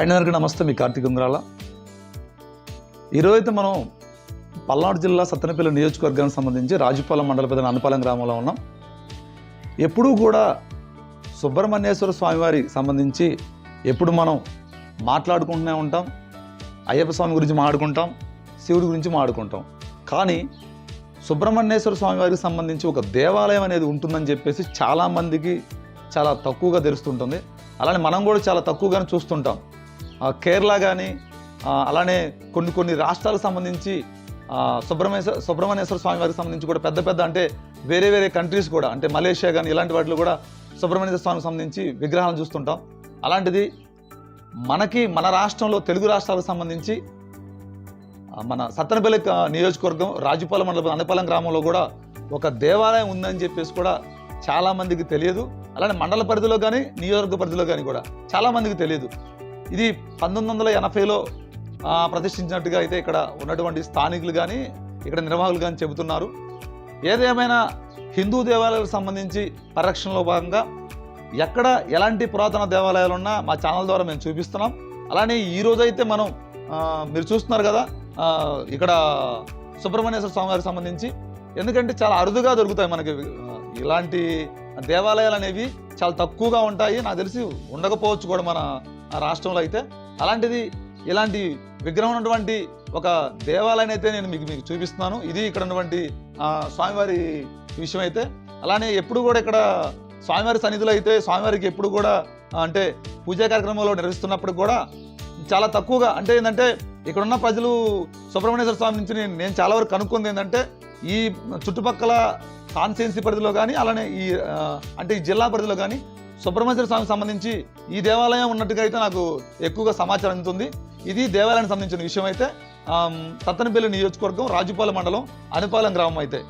హైనగర్కి నమస్తే మీ కార్తీక్ ఉంగరాల. ఈరోజైతే మనం పల్నాడు జిల్లా సత్తెనపల్లి నియోజకవర్గానికి సంబంధించి రాజుపాలెం మండల పెద్ద అన్నపాలెం గ్రామంలో ఉన్నాం. ఎప్పుడూ కూడా సుబ్రహ్మణ్యేశ్వర స్వామివారి సంబంధించి ఎప్పుడు మనం మాట్లాడుకుంటూనే ఉంటాం. అయ్యప్ప స్వామి గురించి మాట్లాడుకుంటాం శివుడి గురించి మాట్లాడుకుంటాం. కానీ సుబ్రహ్మణ్యేశ్వర స్వామివారికి సంబంధించి ఒక దేవాలయం అనేది ఉంటుందని చెప్పేసి చాలామందికి చాలా తక్కువగా తెలుస్తుంటుంది. అలానే మనం కూడా చాలా తక్కువగానే చూస్తుంటాం. కేరళ కానీ అలానే కొన్ని కొన్ని రాష్ట్రాలకు సంబంధించి ఆ, సుబ్రహ్మణ్యేశ్వర స్వామి వారికి సంబంధించి కూడా పెద్ద పెద్ద అంటే వేరే వేరే కంట్రీస్ కూడా అంటే మలేషియా కానీ ఇలాంటి వాటిలో కూడా సుబ్రహ్మణ్యేశ్వర స్వామికి సంబంధించి విగ్రహాలను చూస్తుంటాం. అలాంటిది మనకి మన రాష్ట్రంలో తెలుగు రాష్ట్రాలకు సంబంధించి మన సత్తనపల్లి నియోజకవర్గం రాజుపాలెం మండలం అన్నపాలెం గ్రామంలో కూడా ఒక దేవాలయం ఉందని చెప్పేసి కూడా చాలా మందికి తెలియదు. అలానే మండల పరిధిలో కానీ నియోజకవర్గ పరిధిలో కానీ కూడా చాలా మందికి తెలియదు. ఇది పంతొమ్మిది వందల ఎనభైలో ప్రతిష్ఠించినట్టుగా అయితే ఇక్కడ ఉన్నటువంటి స్థానికులు కానీ ఇక్కడ నిర్వాహకులు కానీ చెబుతున్నారు. ఏదేమైనా హిందూ దేవాలయాలకు సంబంధించి పరిరక్షణలో భాగంగా ఎక్కడ ఎలాంటి పురాతన దేవాలయాలు ఉన్నా మా ఛానల్ ద్వారా మేము చూపిస్తున్నాం. అలానే ఈ రోజైతే మనం మీరు చూస్తున్నారు కదా ఇక్కడ సుబ్రహ్మణ్యేశ్వర స్వామి వారికి సంబంధించి. ఎందుకంటే చాలా అరుదుగా దొరుకుతాయి మనకి ఇలాంటి దేవాలయాలు అనేవి చాలా తక్కువగా ఉంటాయి. నాకు తెలిసి ఉండకపోవచ్చు కూడా మన రాష్ట్రంలో అయితే అలాంటిది ఇలాంటి విగ్రహం ఉన్నటువంటి ఒక దేవాలయాన్ని అయితే నేను మీకు మీకు చూపిస్తున్నాను. ఇది ఇక్కడ ఉన్నటువంటి స్వామివారి విషయం అయితే. అలానే ఎప్పుడు కూడా ఇక్కడ స్వామివారి సన్నిధిలో అయితే స్వామివారికి ఎప్పుడు కూడా అంటే పూజా కార్యక్రమంలో నిర్వహిస్తున్నప్పుడు కూడా చాలా తక్కువగా అంటే ఏంటంటే ఇక్కడ ఉన్న ప్రజలు సుబ్రహ్మణ్యేశ్వర స్వామి నుంచి నేను నేను చాలా వరకు కనుక్కుంది ఏంటంటే ఈ చుట్టుపక్కల కాన్స్టిట్యున్సీ పరిధిలో కానీ అలానే ఈ అంటే ఈ జిల్లా పరిధిలో కానీ సుబ్రహ్మణ్య స్వామికి సంబంధించి ఈ దేవాలయం ఉన్నట్టుగా అయితే నాకు ఎక్కువగా సమాచారం అందుతుంది. ఇది దేవాలయానికి సంబంధించిన విషయం అయితే తత్తనపల్లి నియోజకవర్గం రాజుపాలెం మండలం అనుపాలెం గ్రామం అయితే.